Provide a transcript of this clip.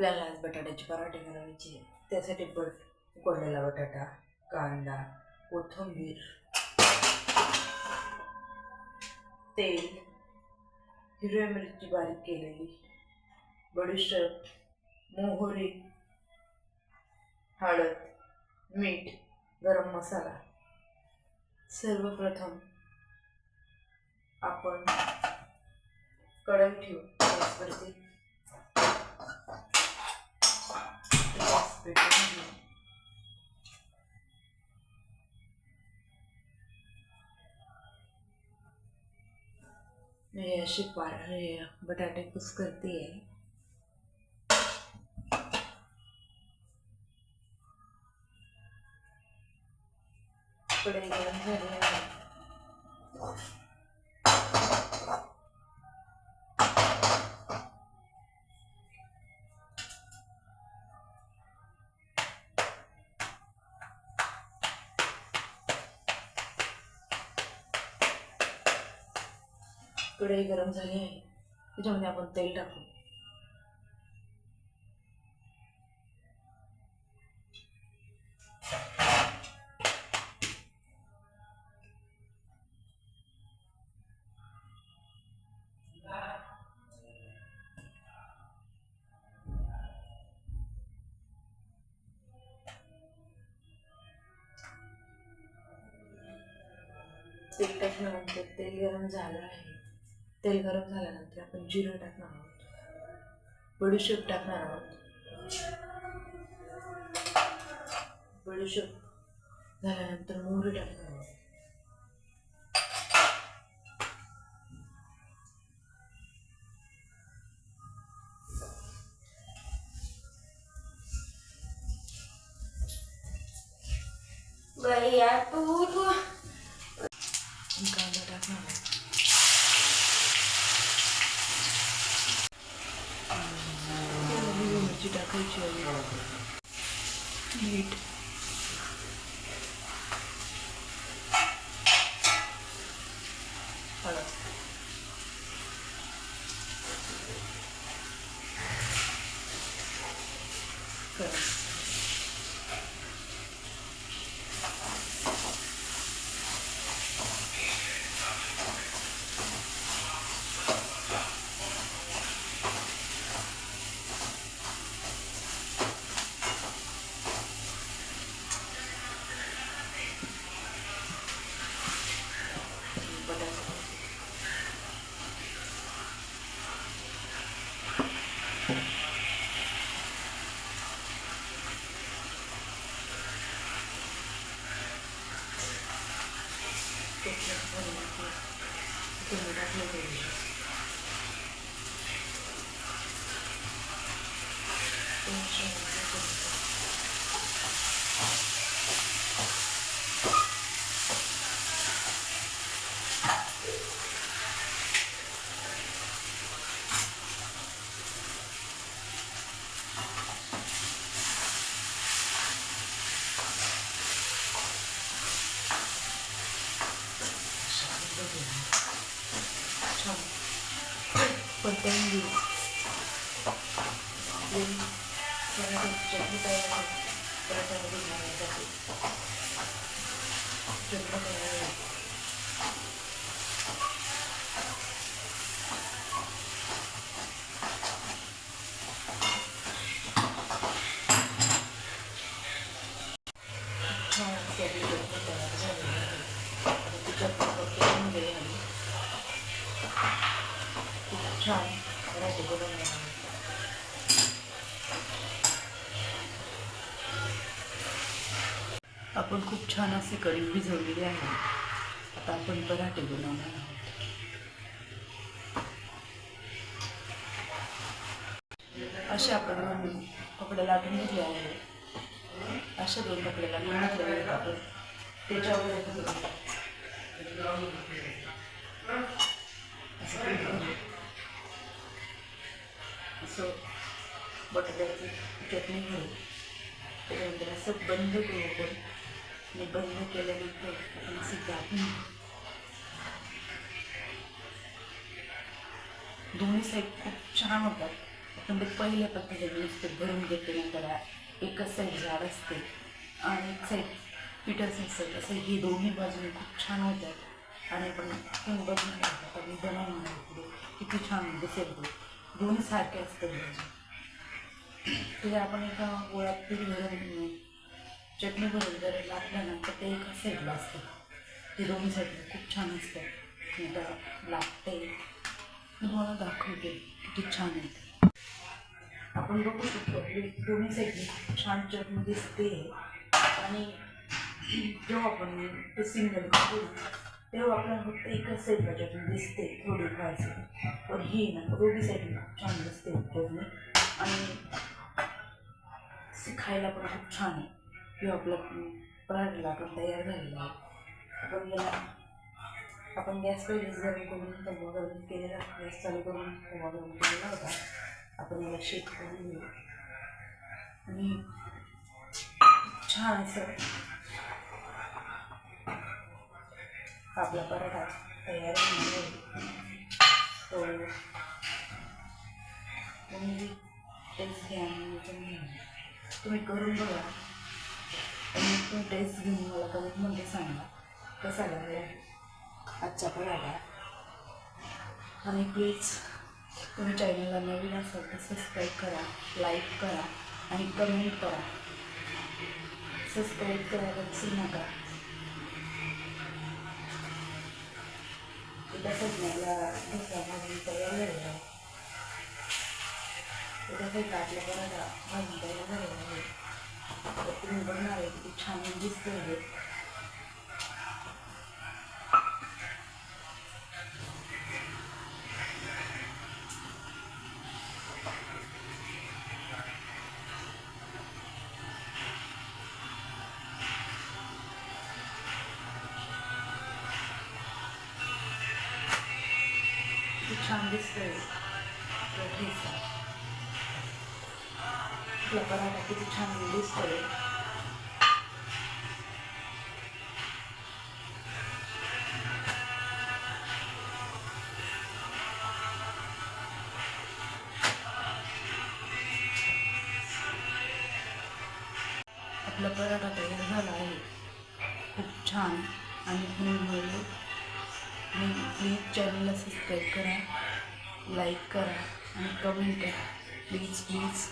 आपल्याला आज बटाट्याचे पराठे बनवायचे त्यासाठी बट उकडलेला बटाटा कांदा कोथिंबीर तेल हिरव्या मिरची बारीक केलेली बडीशेप मोहरी हळद मीठ गरम मसाला. सर्वप्रथम आपण कढई ठेवू. गॅसवरती मी अशी पा हे बटाटे कुस करते आहे कढई गरम झाली आहे कढई गरम झाली आहे. त्याच्यामध्ये आपण तेल टाकू. तेल टाकल्यानंतर तेल गरम झालं आहे. तेल गरम झाल्यानंतर आपण जिरं टाकणार आहोत. बडीशेप टाकणार आहोत. बडीशेप झाल्यानंतर मोहरी टाकणार आहोत. भैया तू तू कांदा टाकणार आहोत त्याला हिरवी मिरची टाकायची आहे मीठ हळद गरम बटाटा तुम्ही टाकलं पाहिजे छान कोथिंबीर आपली पराठ्याची चटणी तयार आहे पराठ्यामध्ये घालण्यासाठी चटणी तयार आहे छान अशी आपली चटणी तयार झालेली आहे आता ती चटणी फक्त मध्ये घालू खूप छान पराठे बनवले आहेत आपण खूप छान असे कडी भिजवलेली आहे. आता आपण पराठे बनवणार आहोत. असे आपण दोन कपडे लाटून घेतले आहे. अशा दोन कपडे लाटून घेतलेले आपण त्याच्यावर असं असं बटाट्याची चटणी घेऊ त्याच्यानंतर असं बंद करू आपण आणि बंद केल्यानंतर आपण असं दोन्ही साईड खूप छान होतात. आपण ते पहिल्या पद्धतीने नुसते भरून घेते ना त्याला एकच साईड जाड असते आणि एक साईड पिठच असतं. असं हे दोन्ही बाजूने खूप छान होतात. आणि आपण तुम्ही बघून घेतात आता मी बनवून आहे किती छान दिसेल तो. दोन्ही सारखे असतात भाजी ते आपण एका गोळ्यात पीठ भरून चटणी भरून जर लागलं ना तर ते एका साईडला असतं. ते दोन साईडला खूप छान असतं. आता लागते. तुम्हाला दाखवते किती छान आहे आपण बघू शकतो दोन्ही साईडने छान चटणी दिसते. आणि जेव्हा आपण ते सिंगल करतो तेव्हा आपल्याला फक्त एकच साईडला चटणी दिसते थोडी खायची पण ही ना दोन्ही साईडला छान दिसते चटणी. आणि खायला पण खूप छान आहे. किंवा आपला पराठा आपण तयार झालेला आहे. आपण याला आपण गॅस पहिले गरम करून तवा गरम केलेला गॅस चालू करून तवा गरम केलेला होता. आपण याला शेक करून घेऊ आणि छान असं आपला पराठा तयार तो तुम्ही टेस्ट घ्या. तुम्ही करून बघा. आणि तुम्ही टेस्ट घेऊन मला कमेंटमध्ये सांगा. कसा लागला आजचा पराठा आणि प्लीज तुम्ही चॅनलला नवीन असाल तर सबस्क्राईब करा लाईक करा आणि कमेंट करा. सबस्क्राईब करायला विसरू नका तसंच मला दुसरा भाजी तयार झालेला आहे. तसंच आपल्या पराठा भाजी तयार झालेला आहे. तर तुम्ही बघणार आहे किती छान दिसतोय हे. छान दिसतंय तर ठीक आहे. आपला पराठा किती छान दिसतोय. आपला पराठा तयार झाला आहे. खूप छान. आणि मी प्लीज चॅनलला सबस्क्राईब करा लाईक करा आणि कमेंट करा. Please please